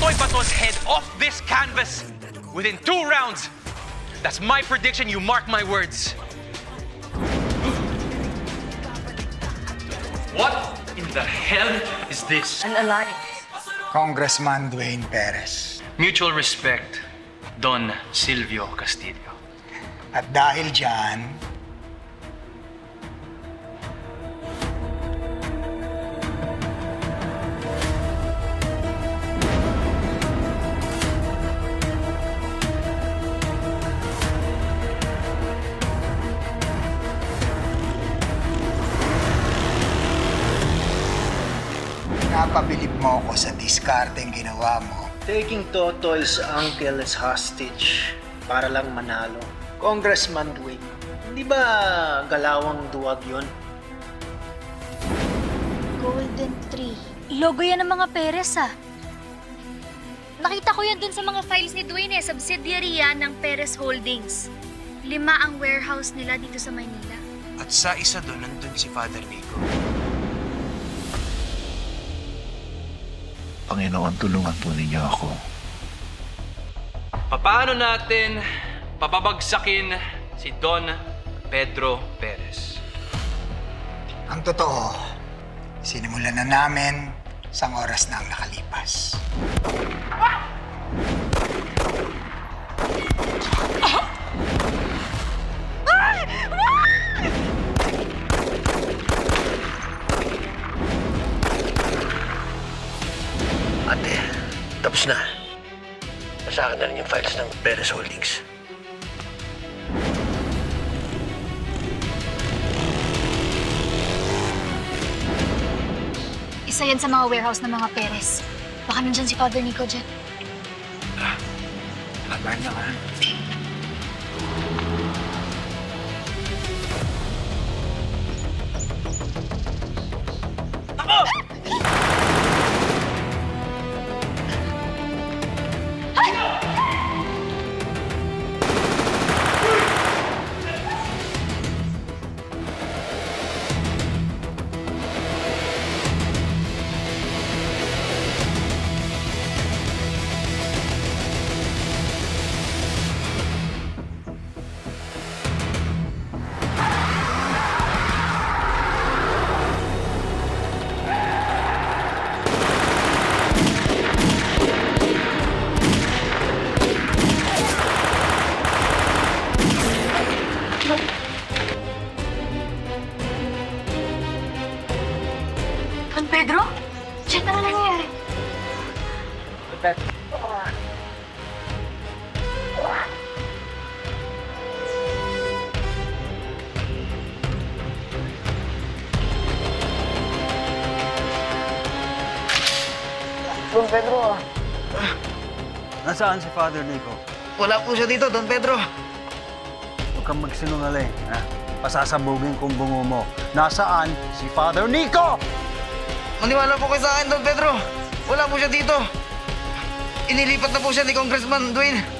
I will bounce Totoy Baton's head off this canvas within two rounds. That's my prediction. You mark my words. What in the hell is this? An alliance. Congressman Dwayne Perez. Mutual respect, Don Silvio Castillo. At dahil dyan, discarding ginawa mo. Taking Totoy's uncle as hostage para lang manalo. Congressman Dwayne, hindi ba galawang duwag yun? Golden Tree. Logo yan ng mga Perez ah. Nakita ko yan dun sa mga files ni Dwayne eh. Subsidiary yan ng Perez Holdings. Lima ang warehouse nila dito sa Maynila. At sa isa doon, nandun si Father Nico. Panginoon, tulungan po ninyo ako. Paano natin papabagsakin si Don Pedro Perez? Ang totoo, sinimulan na namin sang oras na ang nakalipas. Ate, Nasa akin na rin yung files ng Perez Holdings. Isa yan sa mga warehouse ng mga Perez. Baka nandyan si Father Nico dyan. Laban na nga. Don Pedro? Diyan na nangyayari. Nasaan si Father Nico? Wala po siya dito, Don Pedro. Kang magsinungaling, ha? Pasasabugin kong bungo mo. Nasaan si Father Nico? Maniwala po kayo sa akin, Don Pedro. Wala po siya dito. Inilipat na po siya ni Congressman Dwayne.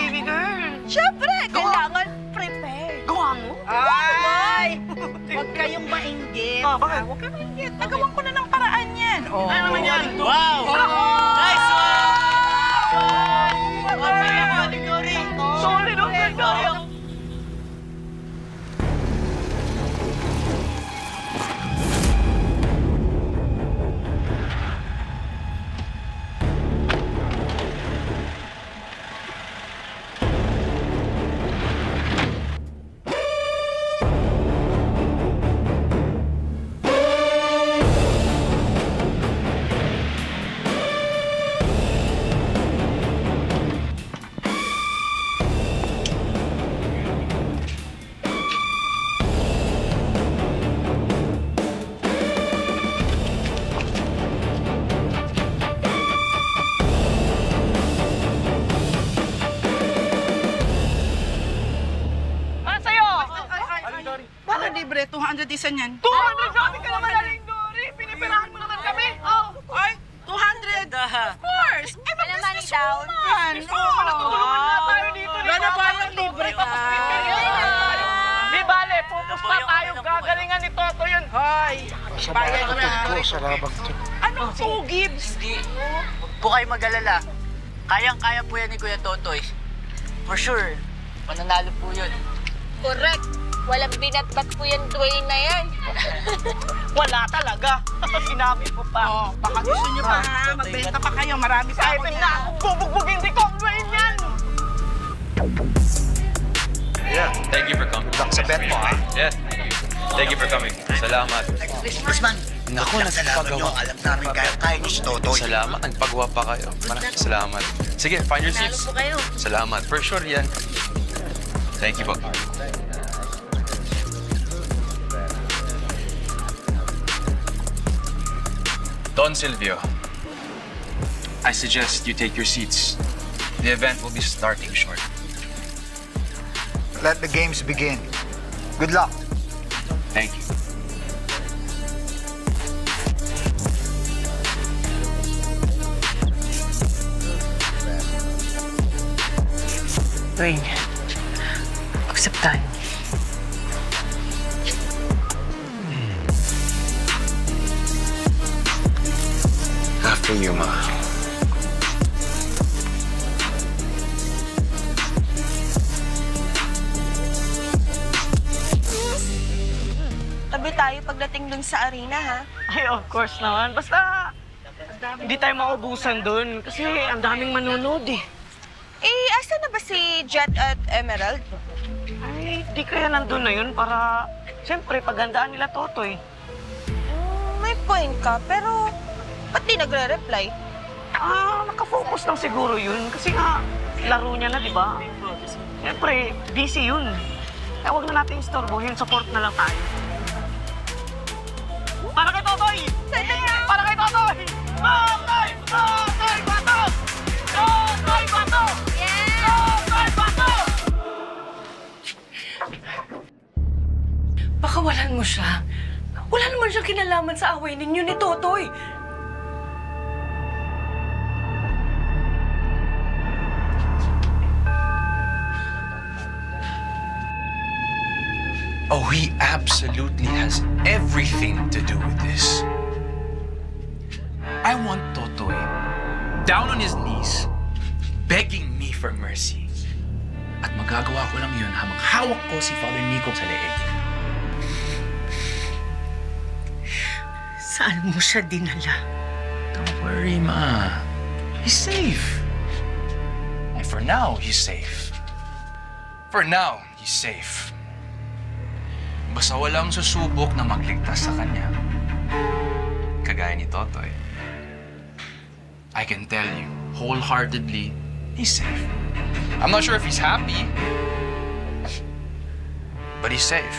Baby girl. Siyempre, kailangan prepare. Gawa mo? Ay! Huwag kayong mainggit. Ah, bakit? Huwag kayong mainggit. Nagawan ko na ng paraan yan. Oh. Ano naman yan? Wow! Nice binatbat po yan Dwayne na yan. Wala talaga. Sinabi ko pa. Oh, baka gusto nyo pa ha. Magbenta pa kayo. Marami Kahit ako na bubugbugin di ko ang Dwayne yan. Thank you for coming. Luck sa bet mo, ha? Yeah. Thank you for coming. Salamat. Usman, naku, nagpagawa. Alam namin kaya kaya ni si Totoy. Salamat. Nagpagawa pa kayo. Maraming salamat. Sige, find your seats. Salamat. For sure yan. Thank you po. Don Silvio, I suggest you take your seats. The event will be starting shortly. Let the games begin. Good luck. Thank you. Dwayne, accept tayo. After you, Ma. Tabi tayo pagdating dun sa arena ha. Ay, of course naman. Basta, hindi tayo maubusan dun. Kasi ang daming manonood eh. Eh, asa na ba si Jet at Emerald? Ay, di kaya nandun na yun para, siyempre, pagandaan nila Totoy. Mm, may point ka, pero ba't di nagre-reply? Ah, nakafocus lang siguro yun. Kasi nga, laro niya na, di ba? Siyempre, busy yun. Kaya huwag na natin istorbohin, support na lang tayo. Para kay Totoy! Para kay Totoy! Totoy! Totoy! Bato! Totoy! Bato! Totoy! Bato! Pakawalan mo siya. Wala naman siyang kinalaman sa away ninyo ni Totoy. Oh, he absolutely has everything to do with this. I want Totoy down on his knees, begging me for mercy. At magagawa ko lang yun habang hawak ko si Father Nico sa leeg. Saan mo siya dinala? Don't worry, Ma. He's safe. And for now, he's safe. For now, he's safe. Basta walang susubok na magligtas sa kanya. Kagaya ni Totoy. I can tell you, wholeheartedly, he's safe. I'm not sure if he's happy, but he's safe.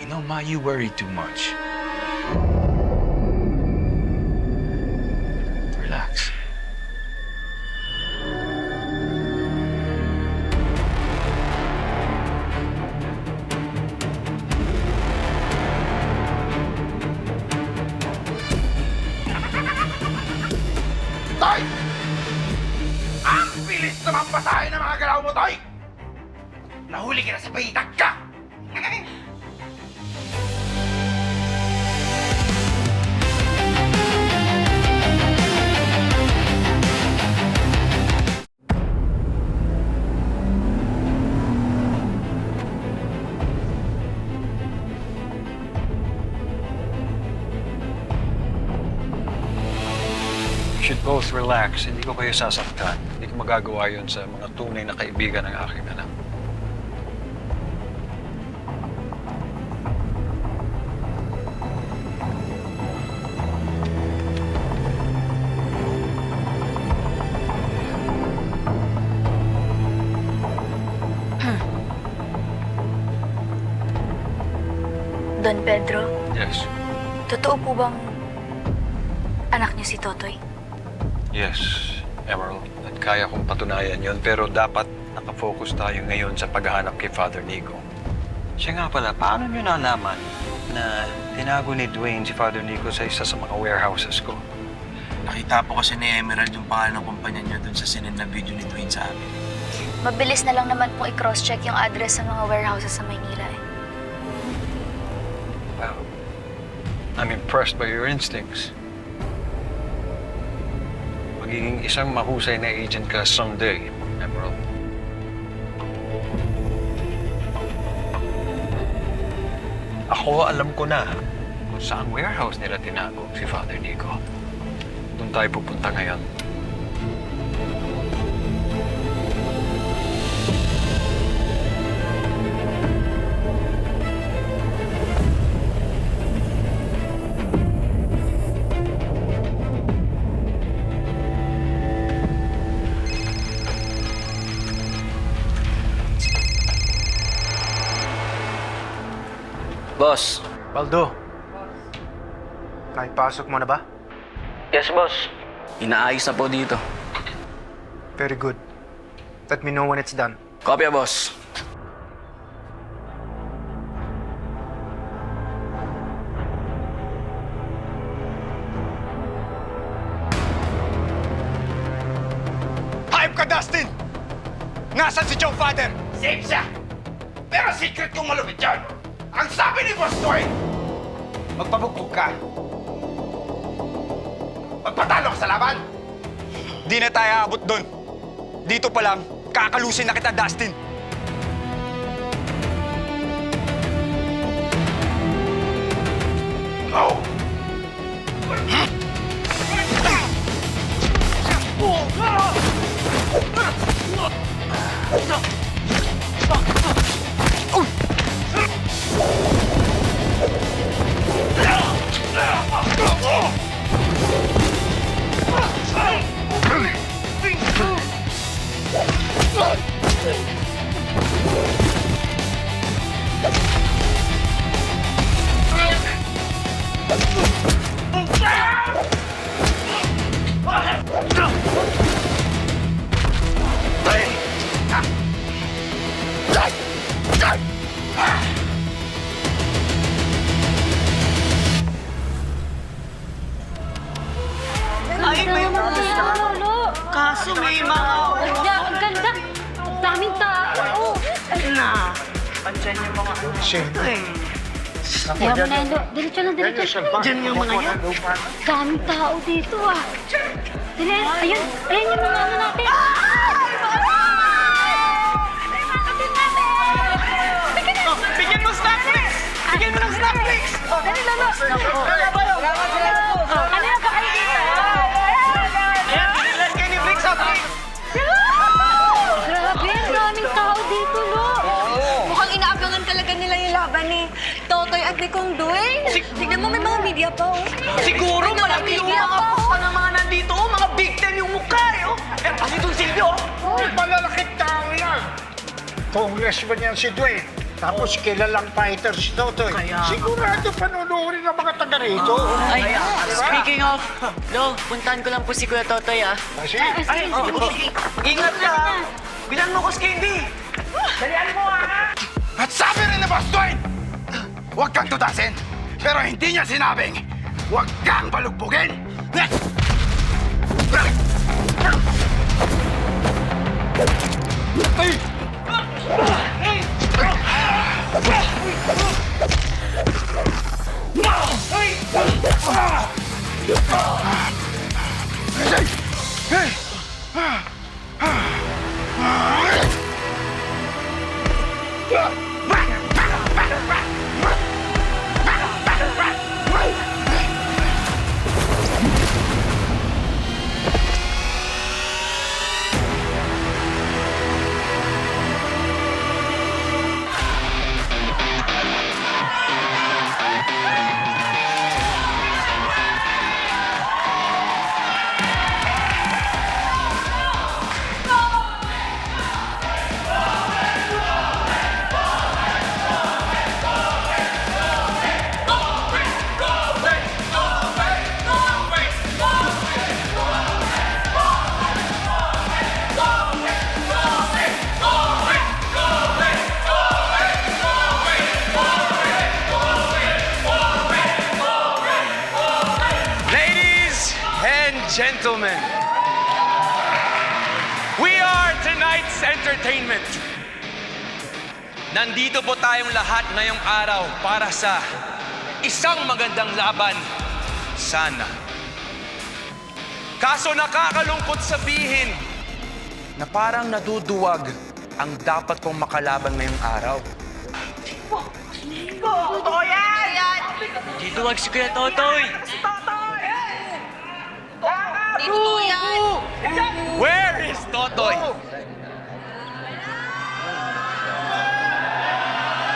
You know, Ma, you worry too much. Nahuli ka na sa bayitag ka! You should both relax. Hindi ko kayo sasaktan. Hindi ko magagawa yun sa mga tunay na kaibigan ng aking anak. Pedro, Yes. totoo po bang anak niyo si Totoy? Yes, Emerald. At kaya kong patunayan yon pero dapat nakafocus tayo ngayon sa paghahanap kay Father Nico. Siya nga pala, paano nyo nalaman na tinago ni Dwayne si Father Nico sa isa sa mga warehouses ko? Nakita po kasi ni Emerald yung pangalan ng kumpanya niya dun sa sinend na video ni Dwayne sa amin. Mabilis na lang naman pong i-cross-check yung address sa mga warehouses sa Maynila I'm impressed by your instincts. Magiging isang mahusay na agent ka someday, Emerald. Ako alam ko na kung saan warehouse nila tinago si Father Nico. Doon tayo pupunta ngayon. Baldo, naipasok mo na ba? Yes, boss. Inaayos na po dito. Very good. Let me know when it's done. Kopya, boss. Hype ka, Dustin! Nasaan si Joe Father? Safe siya! Pero secret kong malupit yan! Ang sabi ni Boss Toy, magpabugbog ka. Magpatalo ka sa laban. Di na tayo aabot doon. Dito pa lang, kakalusin na kita, Dustin. No! Oh! Hey! kaso may mga Ganda, ang ganda. Ang daming tao. na. Andiyan yung mga ano. Siyempre. eh. Ako, Kaya mo na, Endo. Diretso lang, Yan yung diretso. Diyan yung mga yan. Daming tao dito, ah. Dali, ayun. Ayun yung mga ano natin. Oh, bigyan mo snack, please! Bigyan mo ng snack, please! Ah, dali, lalo. Oh, salamat, salamat. At ni Kong Duy. Tignan mo, may mga media pa, oh. Siguro malaki yung media mga pa, pusta ng mga nandito, oh, mga big ten yung mukha eh, oh. Eh, kasi itong Silvio, oh. May malalakit tao yan. Congressman yan si Dwayne. Tapos kilalang fighter si Totoy. Kaya- Sigurado panunurin ng mga taga rito. Ay, speaking of, Lo, puntahan ko lang po si Kuya Totoy ah. Kasi, Ay, oh, sige. Ingat ka, ha. Bilan mo ko, Skindy. Dalian mo, ha. At sabi rin ni Boss Dwayne, huwag kang tutasin. Pero hindi niya sinabing, huwag kang balugbugin. Ladies gentlemen, we are tonight's entertainment. Nandito po tayong lahat ngayong araw para sa isang magandang laban. Sana. Kaso nakakalungkot sabihin na parang naduduwag ang dapat kong makalaban ngayong araw. Totoo yan! Dito wag si Kuya Totoy. Dito yan. Where is Totoy?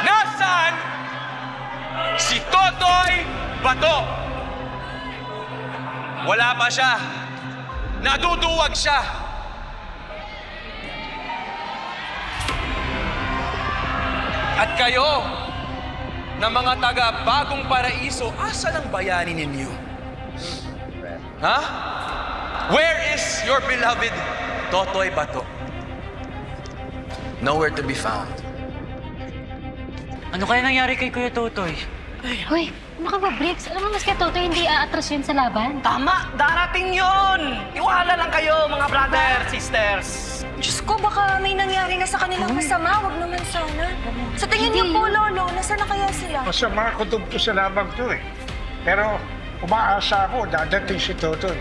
Nasaan si Totoy Bato? Wala pa siya. Naduduwag siya. At kayo, na mga taga Bagong Paraiso, asa ang bayani ninyo? Ha? Where is your beloved Totoy Bato? Nowhere to be found. Ano kaya nangyari kay Kuya Totoy? Hoy, ano ka ba, Bricks? Alam mo, mas kaya Toto, hindi aatras yun sa laban. Tama, darating yun! Iwala lang kayo, mga brother, sisters. Diyos ko, baka may nangyari na sa kanilang masama. Huwag naman sana. Sa tingin niyo po, Lolo, nasaan na kaya sila? masama ko to sa labang to eh. Pero umaasa ako, dadating si Totoy.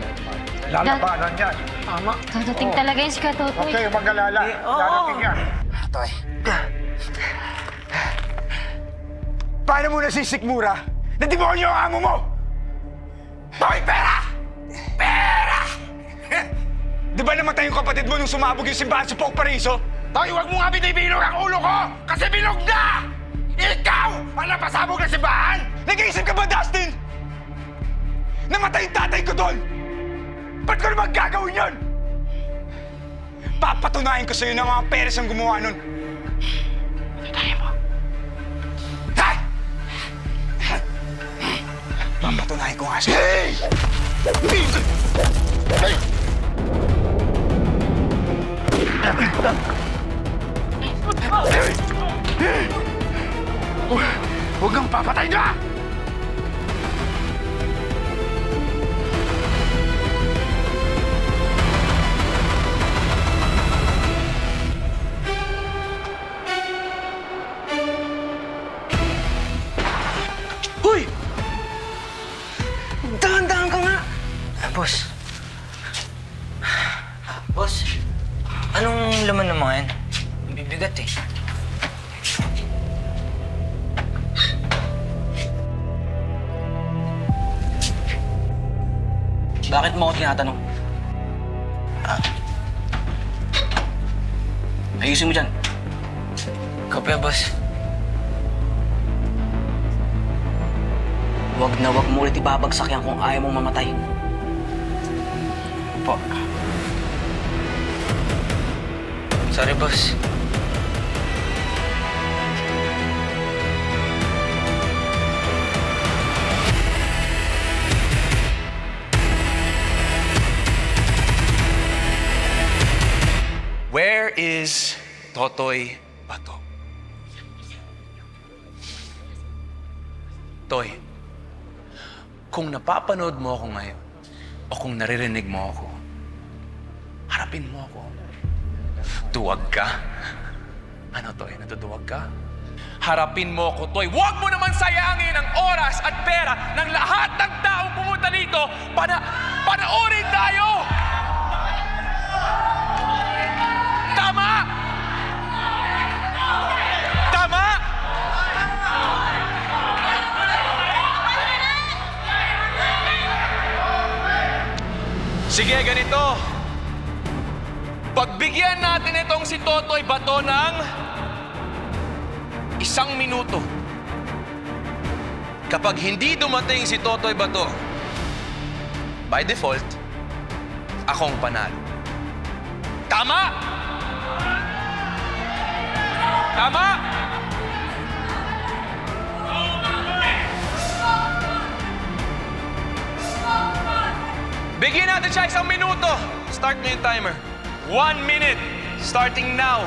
Lalabanan yan. Tama. Dadating talaga yun si Kuya Toto. Huwag kayo mag-alala. Eh, oo. Darating yan. Toy. Paano mo nasisikmura? Na demonyo ang amo mo! Toy, pera! Pera! Di ba namatay yung kapatid mo nung sumabog yung simbahan sa Poke Paraiso? Toy, huwag mo nga binibilog ang ulo ko! Kasi bilog na! Ikaw! Ang napasabog ng simbahan! Nag-iisip ka ba, Dustin? Namatay yung tatay ko doon! Ba't ko naman gagawin yun? Papatunayan ko sa'yo na mga peres ang gumawa nun. Tayo mo. Ha? Papatunayan ko nga sa'yo. Hey! Hey! Huwag kang papatay na! Tinatanong? Ah. Ayusin mo dyan. Kapya, boss. Huwag na huwag mo ulit ibabagsak yan kung ayaw mong mamatay. Po. Sorry, boss. Where is Totoy Bato? Toy, kung napapanood mo ako ngayon, o kung naririnig mo ako, harapin mo ako. Tuwag ka? Ano, Toy? Natutuwag ka? Harapin mo ako, Toy. Huwag mo naman sayangin ang oras at pera ng lahat ng taong pumunta dito para Sige, ganito. Pagbigyan natin itong si Totoy Bato ng isang minuto. Kapag hindi dumating si Totoy Bato, by default, akong panalo. Tama! Tama! Bigyan natin siya isang minuto. Start mo yung timer. One minute. Starting now.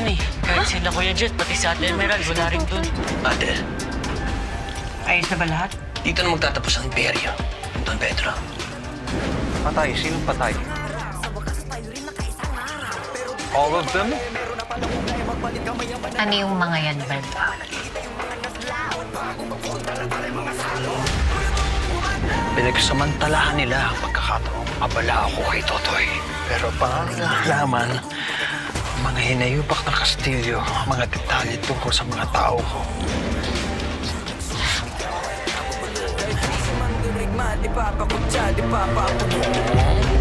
Dun eh. Kahit sila Kuya Jet, pati si Ate Emerald, wala rin dun. Ate, Ayos na ba lahat? dito na magtatapos ang imperyo. Don Pedro. Patay? Sinong patay? All of them? Ano yung mga yan, Brad? Pinagsamantalahan nila ang pagkakataong abala ako kay Totoy. Pero pangangalaman, mga hinayubak ng kastilyo, mga detalye tungkol sa mga tao ko. Di papakutsa, di papapugo